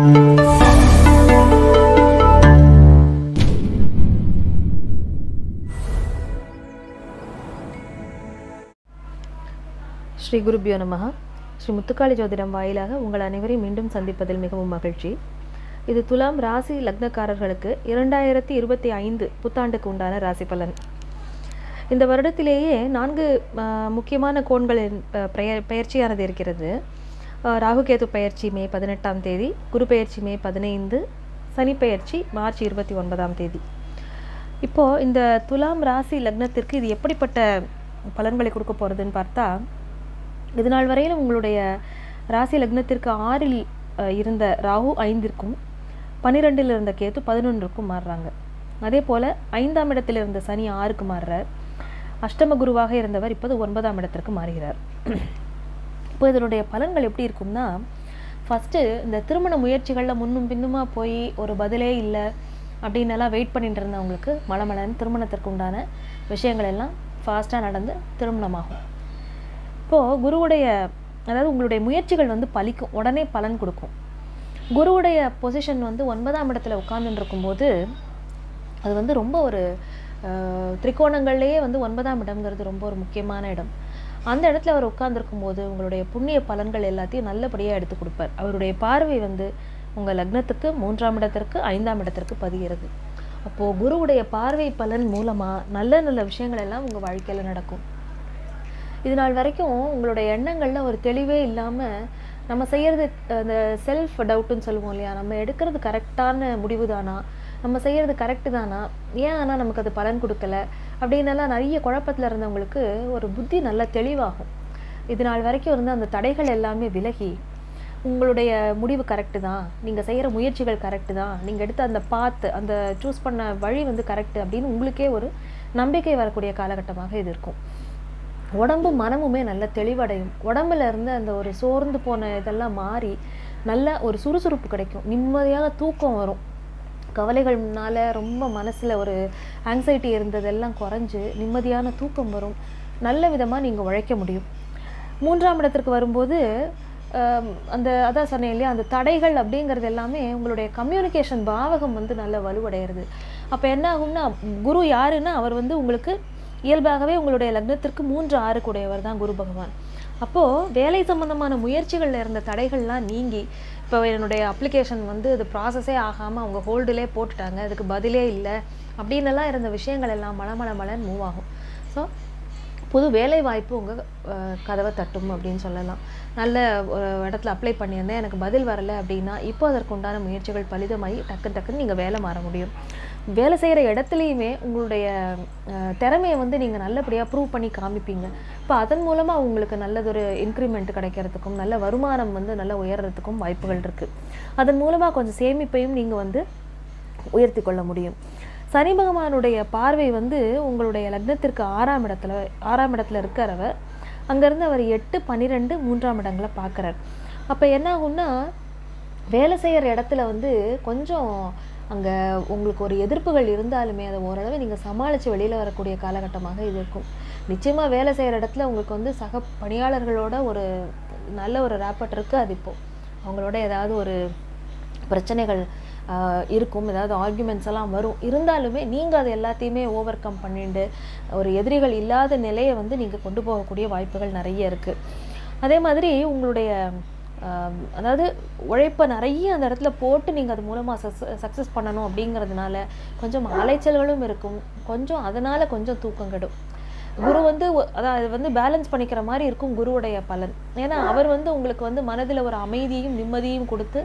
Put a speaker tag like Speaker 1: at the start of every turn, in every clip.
Speaker 1: ஸ்ரீ குருபியோ நமகா ஸ்ரீ முத்துக்காளி ஜோதிடம் வாயிலாக உங்கள் அனைவரையும் மீண்டும் சந்திப்பதில் மிகவும் மகிழ்ச்சி. இது துலாம் ராசி லக்னக்காரர்களுக்கு இரண்டாயிரத்தி இருபத்தி ஐந்து புத்தாண்டுக்கு உண்டான ராசி பலன். இந்த வருடத்திலேயே நான்கு முக்கியமான கோண்களின் பெயர் பெயர்ச்சியானது இருக்கிறது. ராகுகேது பயிற்சி மே பதினெட்டாம் தேதி குரு பயிற்சி மே பதினைந்து சனி பயிற்சி மார்ச் இருபத்தி ஒன்பதாம் தேதி. இப்போது இந்த துலாம் ராசி லக்னத்திற்கு இது எப்படிப்பட்ட பலன்களை கொடுக்க போகிறதுன்னு பார்த்தா இது நாள் வரையில் உங்களுடைய ராசி லக்னத்திற்கு ஆறில் இருந்த ராகு ஐந்திற்கும் பன்னிரெண்டில் இருந்த கேத்து பதினொன்றுக்கும் மாறுறாங்க. அதே போல் ஐந்தாம் இடத்தில் இருந்த சனி ஆறுக்கு மாறுறார். அஷ்டம குருவாக இருந்தவர் இப்போது ஒன்பதாம் இடத்திற்கு மாறுகிறார். இப்போ இதனுடைய பலன்கள் எப்படி இருக்கும்னா ஃபஸ்ட்டு இந்த திருமண முயற்சிகளில் முன்னும் பின்னுமா போய் ஒரு பதிலே இல்லை அப்படின்னெல்லாம் வெயிட் பண்ணிட்டு இருந்தவங்களுக்கு மலமலன் திருமணத்திற்கு உண்டான விஷயங்கள் எல்லாம் ஃபாஸ்ட்டாக நடந்து திருமணமாகும். இப்போது குருவுடைய அதாவது உங்களுடைய முயற்சிகள் வந்து பலிக்கும் உடனே பலன் கொடுக்கும். குருவுடைய பொசிஷன் வந்து ஒன்பதாம் இடத்துல உட்கார்ந்துட்டு இருக்கும்போது அது வந்து ரொம்ப ஒரு திரிகோணங்கள்லேயே வந்து ஒன்பதாம் இடம்ங்கிறது ரொம்ப ஒரு முக்கியமான இடம். அந்த இடத்துல அவர் உட்கார்ந்துருக்கும் போது உங்களுடைய புண்ணிய பலன்கள் எல்லாத்தையும் நல்லபடியாக எடுத்து கொடுப்பார். அவருடைய பார்வை வந்து உங்கள் லக்னத்துக்கு மூன்றாம் இடத்திற்கு ஐந்தாம் இடத்திற்கு பதிகிறது. அப்போது குருவுடைய பார்வை பலன் மூலமாக நல்ல நல்ல விஷயங்கள் எல்லாம் உங்கள் வாழ்க்கையில் நடக்கும். இது நாள் வரைக்கும் உங்களுடைய எண்ணங்களில் ஒரு தெளிவே இல்லாமல் நம்ம செய்கிறது அந்த செல்ஃப் டவுட்டுன்னு சொல்லுவோம் இல்லையா? நம்ம எடுக்கிறது கரெக்டான முடிவு தானா நம்ம செய்கிறது கரெக்டு தானா? ஏன் ஆனால் நமக்கு அது பலன் கொடுக்கல? அப்படின்னெல்லாம் நிறைய குழப்பத்தில் இருந்தவங்களுக்கு ஒரு புத்தி நல்லா தெளிவாகும். இது நாள் வரைக்கும் இருந்த அந்த தடைகள் எல்லாமே விலகி உங்களுடைய முடிவு கரெக்டு தான் நீங்கள் செய்கிற முயற்சிகள் கரெக்டு தான் நீங்கள் எடுத்த அந்த பாத்து அந்த சூஸ் பண்ண வழி வந்து கரெக்டு அப்படின்னு உங்களுக்கே ஒரு நம்பிக்கை வரக்கூடிய காலகட்டமாக இது இருக்கும். உடம்பும் மனமுமே நல்ல தெளிவடையும். உடம்புல இருந்து அந்த ஒரு சோர்ந்து போன இதெல்லாம் மாறி நல்ல ஒரு சுறுசுறுப்பு கிடைக்கும். நிம்மதியாக தூக்கம் வரும். கவலைகள்னால ரொம்ப மனசில் ஒரு ஆங்ஸைட்டி இருந்ததெல்லாம் குறைஞ்சு நிம்மதியான தூக்கம் வரும். நல்ல விதமாக நீங்கள் உழைக்க முடியும். மூன்றாம் இடத்திற்கு வரும்போது அந்த அதான் சொன்னேன் இல்லையா அந்த தடைகள் அப்படிங்கிறது எல்லாமே உங்களுடைய கம்யூனிகேஷன் பாவகம் வந்து நல்ல வலுவடைகிறது. அப்போ என்ன ஆகும்னா குரு யாருன்னா அவர் வந்து உங்களுக்கு இயல்பாகவே உங்களுடைய லக்னத்திற்கு மூன்று ஆறு கூடையவர் தான் குரு பகவான். அப்போது வேலை சம்பந்தமான முயற்சிகளில் இருந்த தடைகள்லாம் நீங்கி இப்போ என்னுடைய அப்ளிகேஷன் வந்து அது ப்ராசஸே ஆகாமல் அவங்க ஹோல்டுலே போட்டுட்டாங்க அதுக்கு பதிலே இல்லை அப்படின்னுலாம் இருந்த விஷயங்கள் எல்லாம் மல மல மலன்னு மூவ் ஆகும். ஸோ புது வேலை வாய்ப்பு உங்கள் கதவை தட்டும் அப்படின்னு சொல்லலாம். நல்ல ஒரு இடத்துல அப்ளை பண்ணியிருந்தேன் எனக்கு பதில் வரலை அப்படின்னா இப்போ அதற்கு உண்டான முயற்சிகள் பலிதமாகி டக்கு டக்குன்னு நீங்கள் வேலை மாற முடியும். வேலை செய்கிற இடத்துலையுமே உங்களுடைய திறமையை வந்து நீங்கள் நல்லபடியாக ப்ரூவ் பண்ணி காமிப்பீங்க. இப்போ அதன் மூலமாக உங்களுக்கு நல்லதொரு இன்க்ரிமெண்ட் கிடைக்கிறதுக்கும் நல்ல வருமானம் வந்து நல்லா உயர்றதுக்கும் வாய்ப்புகள் இருக்குது அதன் மூலமாக கொஞ்சம் சேமிப்பையும் நீங்கள் வந்து உயர்த்தி கொள்ள முடியும். சனி பகவானுடைய பார்வை வந்து உங்களுடைய லக்னத்திற்கு ஆறாம் இடத்துல ஆறாம் இடத்துல இருக்கிறவர் அங்கேருந்து அவர் எட்டு பன்னிரெண்டு மூன்றாம் இடங்களை பார்க்குறார். அப்போ என்ன ஆகும்னா வேலை செய்கிற இடத்துல வந்து கொஞ்சம் அங்கே உங்களுக்கு ஒரு எதிர்ப்புகள் இருந்தாலுமே அதை ஓரளவு நீங்கள் சமாளித்து வெளியில் வரக்கூடிய காலகட்டமாக இது இருக்கும். நிச்சயமாக வேலை செய்கிற இடத்துல உங்களுக்கு வந்து சக பணியாளர்களோட ஒரு நல்ல ஒரு ரேப்பட் இருக்குது அது இப்போது அவங்களோட ஏதாவது ஒரு பிரச்சனைகள் இருக்கும். ஏதாவது ஆர்குமெண்ட்ஸ் எல்லாம் வரும். இருந்தாலுமே நீங்கள் அது எல்லாத்தையுமே ஓவர் கம் பண்ணிட்டு ஒரு எதிரிகள் இல்லாத நிலையை வந்து நீங்கள் கொண்டு போகக்கூடிய வாய்ப்புகள் நிறைய இருக்குது அதே மாதிரி உங்களுடைய அதாவது உழைப்பை நிறைய அந்த இடத்துல போட்டு நீங்கள் அது மூலமாக சக்ஸஸ் பண்ணணும் அப்படிங்கிறதுனால கொஞ்சம் அலைச்சல்களும் இருக்கும். கொஞ்சம் அதனால் கொஞ்சம் தூக்கம் கெடும். குரு வந்து அதாவது அதான் அது வந்து பேலன்ஸ் பண்ணிக்கிற மாதிரி இருக்கும் குருவுடைய பலன். ஏன்னா அவர் வந்து உங்களுக்கு வந்து மனதில் ஒரு அமைதியும் நிம்மதியும் கொடுத்து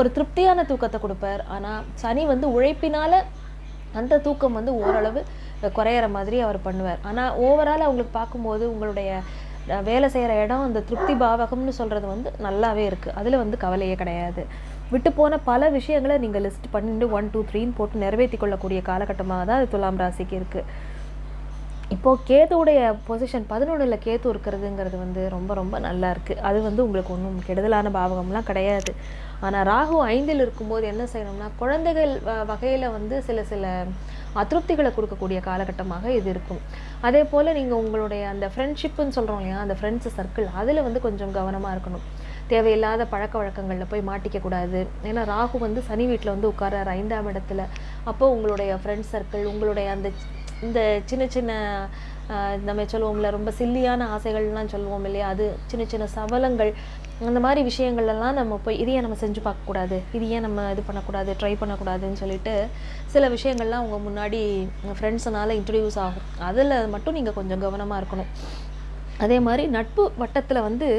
Speaker 1: ஒரு திருப்தியான தூக்கத்தை கொடுப்பார். ஆனால் சனி வந்து உழைப்பினால அந்த தூக்கம் வந்து ஓரளவு குறையிற மாதிரி அவர் பண்ணுவார். ஆனால் ஓவரால் அவங்களுக்கு பார்க்கும்போது உங்களுடைய வேலை செய்கிற இடம் அந்த திருப்தி பாவகம்னு சொல்கிறது வந்து நல்லாவே இருக்குது அதில் வந்து கவலையே கிடையாது. விட்டு போன பல விஷயங்களை நீங்கள் லிஸ்ட் பண்ணிட்டு ஒன் டூ த்ரீன்னு போட்டு நிறைவேற்றி கொள்ளக்கூடிய காலகட்டமாக தான் அது துலாம் ராசிக்கு இருக்குது இப்போது கேதுவுடைய பொசிஷன் பதினொன்றில் கேது இருக்கிறதுங்கிறது வந்து ரொம்ப ரொம்ப நல்லா இருக்குது அது வந்து உங்களுக்கு ஒன்றும் கெடுதலான பாவகம்லாம் கிடையாது. ஆனால் ராகு ஐந்தில் இருக்கும்போது என்ன செய்யணும்னா குழந்தைகள் வகையில் வந்து சில சில அதிருப்திகளை கொடுக்கக்கூடிய காலகட்டமாக இது இருக்கும். அதே போல் நீங்கள் உங்களுடைய அந்த ஃப்ரெண்ட்ஷிப்புன்னு சொல்கிறோம் இல்லையா அந்த ஃப்ரெண்ட்ஸ் சர்க்கிள் அதில் வந்து கொஞ்சம் கவனமாக இருக்கணும். தேவையில்லாத பழக்க வழக்கங்களில் போய் மாட்டிக்க கூடாது. ஏன்னா ராகு வந்து சனி வீட்டில் வந்து உட்காராரு ஐந்தாம் இடத்துல. அப்போது உங்களுடைய ஃப்ரெண்ட்ஸ் சர்க்கிள் உங்களுடைய அந்த இந்த சின்ன சின்ன நம்ம சொல்லுவோம்ல ரொம்ப சில்லியான ஆசைகள்லாம் சொல்லுவோம் இல்லையா? அது சின்ன சின்ன சவலங்கள். அந்த மாதிரி விஷயங்கள்லாம் நம்ம போய் இது ஏன் நம்ம செஞ்சு பார்க்கக்கூடாது? இது ஏன் நம்ம இது பண்ணக்கூடாது? ட்ரை பண்ணக்கூடாதுன்னு சொல்லிட்டு சில விஷயங்கள்லாம் உங்கள் முன்னாடி ஃப்ரெண்ட்ஸுனால இன்ட்ரடியூஸ் ஆகும். அதில் மட்டும் நீங்கள் கொஞ்சம் கவனமாக இருக்கணும். அதே மாதிரி நட்பு வட்டத்தில் வந்து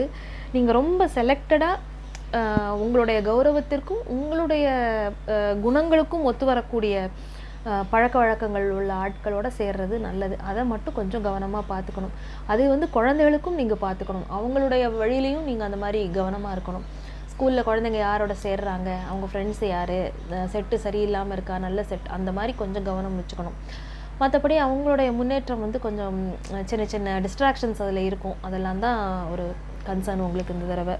Speaker 1: நீங்கள் ரொம்ப செலக்டடாக உங்களுடைய கௌரவத்திற்கும் உங்களுடைய குணங்களுக்கும் ஒத்து வரக்கூடிய பழக்க வழக்கங்கள் உள்ள ஆட்களோட சேர்றது நல்லது. அதை மட்டும் கொஞ்சம் கவனமாக பார்த்துக்கணும். அது வந்து குழந்தைகளுக்கும் நீங்கள் பார்த்துக்கணும். அவங்களுடைய வழியிலையும் நீங்கள் அந்த மாதிரி கவனமாக இருக்கணும். ஸ்கூலில் குழந்தைங்க யாரோட சேர்றாங்க? அவங்க ஃப்ரெண்ட்ஸ் யார்? செட்டு சரியில்லாமல் இருக்கா? நல்ல செட் அந்த மாதிரி கொஞ்சம் கவனம் வச்சுக்கணும். மற்றபடி அவங்களுடைய முன்னேற்றம் வந்து கொஞ்சம் சின்ன சின்ன டிஸ்ட்ராக்ஷன்ஸ் அதில் இருக்கும். அதெல்லாம் தான் ஒரு கன்சர்ன் உங்களுக்கு இந்த தடவை.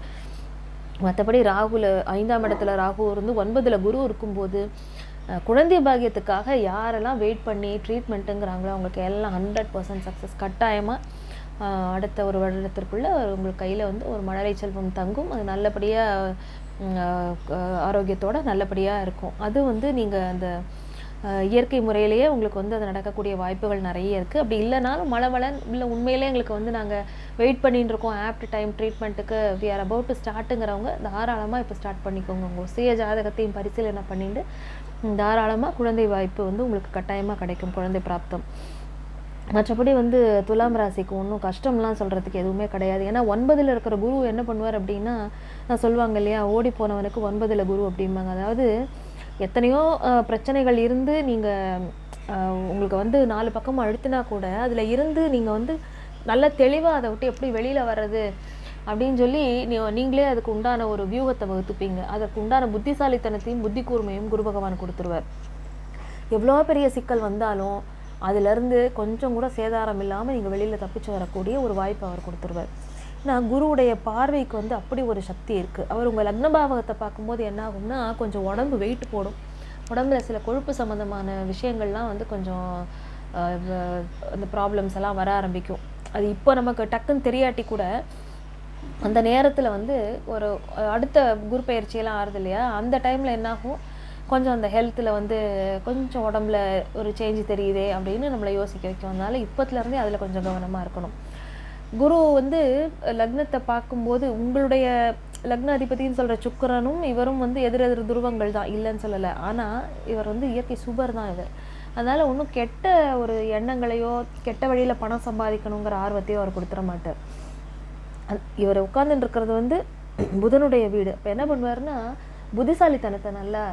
Speaker 1: மற்றபடி ராகுல ஐந்தாம் இடத்துல ராகு இருந்து ஒன்பதில் குரு இருக்கும்போது குழந்தை பாகியத்துக்காக யாரெல்லாம் வெயிட் பண்ணி ட்ரீட்மெண்ட்டுங்கிறாங்களோ அவங்களுக்கு எல்லாம் ஹண்ட்ரட் பர்சன்ட் சக்ஸஸ் கட்டாயமாக அடுத்த ஒரு வருடத்திற்குள்ளே உங்களுக்கு கையில் வந்து ஒரு மழலை செல்வம் தங்கும். அது நல்லபடியாக ஆரோக்கியத்தோடு நல்லபடியாக இருக்கும். அது வந்து நீங்கள் அந்த இயற்கை முறையிலேயே உங்களுக்கு வந்து அது நடக்கக்கூடிய வாய்ப்புகள் நிறைய இருக்குது அப்படி இல்லைனாலும் மழை மழை இல்லை உண்மையிலே எங்களுக்கு வந்து நாங்கள் வெயிட் பண்ணிட்டு இருக்கோம். ஆப்ட் டைம் ட்ரீட்மெண்ட்டுக்கு வி ஆர் அபவுட் டு ஸ்டார்ட்டுங்கிறவங்க தாராளமாக இப்போ ஸ்டார்ட் பண்ணிக்கோங்க. உங்கள் சுய ஜாதகத்தையும் பரிசீலனை பண்ணிட்டு தாராளமாக குழந்தை வாய்ப்பு வந்து உங்களுக்கு கட்டாயமாக கிடைக்கும். குழந்தை பிராப்தம். மற்றபடி வந்து துலாம் ராசிக்கு ஒன்றும் கஷ்டம்லாம் சொல்கிறதுக்கு எதுவுமே கிடையாது. ஏன்னா ஒன்பதில் இருக்கிற குரு என்ன பண்ணுவார் அப்படின்னா நான் சொல்லுவாங்க இல்லையா ஓடி போனவனுக்கு ஒன்பதில் குரு அப்படிம்பாங்க. அதாவது எத்தனையோ பிரச்சனைகள் இருந்து நீங்கள் உங்களுக்கு வந்து நாலு பக்கமும் அழுத்தினா கூட அதில் இருந்து நீங்கள் வந்து நல்ல தெளிவாக அதை விட்டு எப்படி வெளியில் வர்றது அப்படின்னு சொல்லி நீ நீங்களே அதுக்கு உண்டான ஒரு வியூகத்தை வகுத்துப்பீங்க. அதற்கு உண்டான புத்திசாலித்தனத்தையும் புத்தி கூர்மையும் குரு பகவான் கொடுத்துருவார். எவ்வளோ பெரிய சிக்கல் வந்தாலும் அதிலிருந்து கொஞ்சம் கூட சேதாரம் இல்லாமல் நீங்கள் வெளியில் தப்பிச்சு வரக்கூடிய ஒரு வாய்ப்பு அவர் கொடுத்துருவார். நான் குருவுடைய பார்வைக்கு வந்து அப்படி ஒரு சக்தி இருக்குது அவர் உங்கள் லக்னபாவகத்தை பார்க்கும்போது என்ன ஆகும்னா கொஞ்சம் உடம்பு வெயிட் போடும். உடம்புல சில கொழுப்பு சம்மந்தமான விஷயங்கள்லாம் வந்து கொஞ்சம் அந்த ப்ராப்ளம்ஸ் எல்லாம் வர ஆரம்பிக்கும். அது இப்போ நமக்கு டக்குன்னு தெரியாட்டி கூட அந்த நேரத்தில் வந்து ஒரு அடுத்த குரு பயிற்சியெல்லாம் ஆறுது இல்லையா? அந்த டைமில் என்னாகும்? கொஞ்சம் அந்த ஹெல்த்தில் வந்து கொஞ்சம் உடம்புல ஒரு சேஞ்ச் தெரியுதே அப்படின்னு நம்மளை யோசிக்க வைக்கும். அதனால் இப்போத்துலேருந்தே அதில் கொஞ்சம் கவனமாக இருக்கணும். குரு வந்து லக்னத்தை பார்க்கும்போது உங்களுடைய லக்ன அதிபதின்னு சொல்கிற சுக்கரனும் இவரும் வந்து எதிரெதிர் துருவங்கள் தான் இல்லைன்னு சொல்லலை. ஆனால் இவர் வந்து இயற்கை சுபர் தான் இவர். அதனால் ஒன்றும் கெட்ட ஒரு எண்ணங்களையோ கெட்ட வழியில் பணம் சம்பாதிக்கணுங்கிற ஆர்வத்தையோ அவர் கொடுத்துட மாட்டார். இவர் உட்கார்ந்துட்டு இருக்கிறது வந்து புதனுடைய வீடு. இப்போ என்ன பண்ணுவாருன்னா புத்திசாலித்தனத்தை நல்லா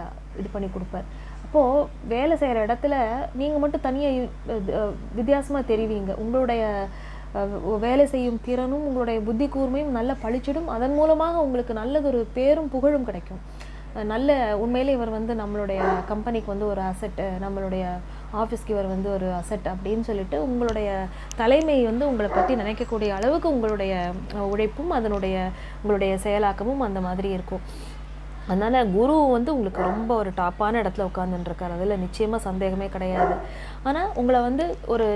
Speaker 1: இது பண்ணி கொடுப்பார். அப்போது வேலை செய்கிற இடத்துல நீங்கள் மட்டும் தனியாக வித்தியாசமாக தெரிவிங்க. உங்களுடைய வேலை செய்யும் திறனும் உங்களுடைய புத்தி கூர்மையும் நல்ல பளிச்சிடும். அதன் மூலமாக உங்களுக்கு நல்லதொரு பேரும் புகழும் கிடைக்கும். நல்ல உண்மையிலே இவர் வந்து நம்மளுடைய கம்பெனிக்கு வந்து ஒரு அசட் நம்மளுடைய ஆஃபீஸ்க்கு இவர் வந்து ஒரு அசெட் அப்படின்னு சொல்லிட்டு உங்களுடைய தலைமை வந்து உங்களை பற்றி நினைக்கக்கூடிய அளவுக்கு உங்களுடைய உழைப்பும் அதனுடைய உங்களுடைய செயலாக்கமும் அந்த மாதிரி இருக்கும். அதனால் குரு வந்து உங்களுக்கு ரொம்ப ஒரு டாப்பான இடத்துல உட்காந்துட்டுருக்காரு அதில் நிச்சயமாக சந்தேகமே கிடையாது. ஆனால் உங்களை வந்து ஒரு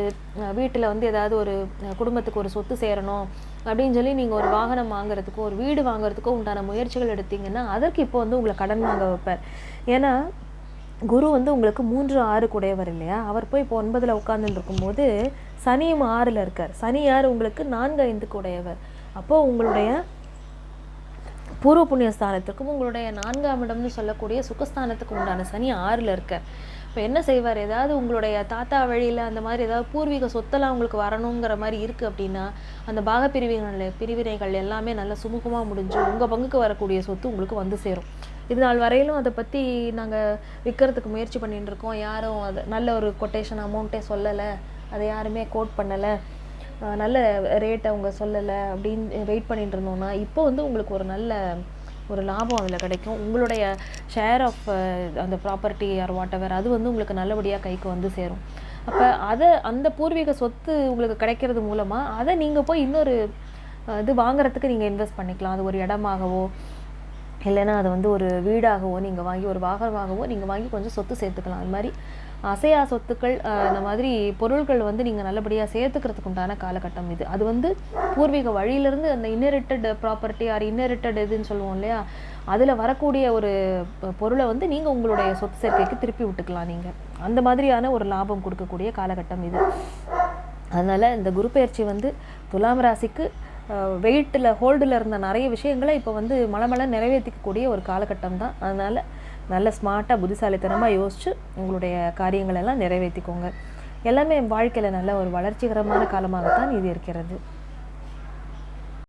Speaker 1: வீட்டில் வந்து ஏதாவது ஒரு குடும்பத்துக்கு ஒரு சொத்து சேரணும் அப்படின்னு சொல்லி நீங்கள் ஒரு வாகனம் வாங்குறதுக்கோ ஒரு வீடு வாங்குறதுக்கோ உண்டான முயற்சிகள் எடுத்தீங்கன்னா அதற்கு இப்போ வந்து உங்களை கடன் வாங்க வைப்பார். ஏன்னா குரு வந்து உங்களுக்கு மூன்று ஆறு கூடையவர் இல்லையா? அவர் போய் இப்போ ஒன்பதில் உட்காந்துட்டு இருக்கும்போது சனியும் ஆறில் இருக்கார். சனி ஆறு உங்களுக்கு நான்கு ஐந்து குடையவர். அப்போது உங்களுடைய பூர்வ புண்ணியஸ்தானத்திற்கும் உங்களுடைய நான்காம் இடம்னு சொல்லக்கூடிய சுகஸ்தானத்துக்கு உண்டான சனி ஆறில் இருக்க. இப்போ என்ன செய்வார்? ஏதாவது உங்களுடைய தாத்தா வழியில் அந்த மாதிரி ஏதாவது பூர்வீக சொத்தெல்லாம் உங்களுக்கு வரணுங்கிற மாதிரி இருக்குது அப்படின்னா அந்த பாக பிரிவினைகள் பிரிவினைகள் எல்லாமே நல்லா சுமூகமாக முடிஞ்சு உங்கள் பங்குக்கு வரக்கூடிய சொத்து உங்களுக்கு வந்து சேரும். இது நாள் வரையிலும் அதை பற்றி நாங்கள் விற்கிறதுக்கு முயற்சி பண்ணிட்டு இருக்கோம். யாரும் அது நல்ல ஒரு கொட்டேஷன் அமௌண்ட்டே சொல்லலை. அதை யாருமே கோட் பண்ணலை. நல்ல ரேட் அவங்க சொல்லலை அப்படின்னு வெயிட் பண்ணிட்டு இருந்தோம்னா இப்போ வந்து உங்களுக்கு ஒரு நல்ல ஒரு லாபம் அதில் கிடைக்கும். உங்களுடைய ஷேர் ஆஃப் அந்த ப்ராப்பர்ட்டி ஆர் வாட் எவர் அது வந்து உங்களுக்கு நல்லபடியாக கைக்கு வந்து சேரும். அப்போ அதை அந்த பூர்வீக சொத்து உங்களுக்கு கிடைக்கிறது மூலமாக அதை நீங்கள் போய் இன்னொரு இது வாங்குறதுக்கு நீங்கள் இன்வெஸ்ட் பண்ணிக்கலாம். அது ஒரு இடமாகவோ இல்லைன்னா அதை வந்து ஒரு வீடாகவோ நீங்கள் வாங்கி ஒரு வாகனமாகவோ நீங்கள் வாங்கி கொஞ்சம் சொத்து சேர்த்துக்கலாம். அது மாதிரி அசையா சொத்துக்கள் இந்த மாதிரி பொருள்கள் வந்து நீங்கள் நல்லபடியாக சேர்த்துக்கிறதுக்கு உண்டான காலகட்டம் இது. அது வந்து பூர்வீக வழியிலிருந்து அந்த இன்னரிட்டட் ப்ராப்பர்ட்டி ஆர் இன்னரிட்டட் இதுன்னு சொல்லுவோம் இல்லையா? அதில் வரக்கூடிய ஒரு பொருளை வந்து நீங்கள் உங்களுடைய சொத்து சேர்க்கைக்கு திருப்பி விட்டுக்கலாம் நீங்கள் அந்த மாதிரியான ஒரு லாபம் கொடுக்கக்கூடிய காலகட்டம் இது. அதனால் இந்த குரு பெயர்ச்சி வந்து துலாம் ராசிக்கு வெயிட்டில் ஹோல்டில் இருந்த நிறைய விஷயங்களை இப்போ வந்து மலமலை நிறைவேற்றிக்கக்கூடிய ஒரு காலகட்டம் தான். அதனால் நல்ல ஸ்மார்ட்டாக புத்திசாலித்தனமாக யோசித்து உங்களுடைய காரியங்களெல்லாம் நிறைவேற்றிக்கோங்க எல்லாமே வாழ்க்கையில் நல்ல ஒரு வளர்ச்சிகரமான காலமாகத்தான் இது இருக்கிறது.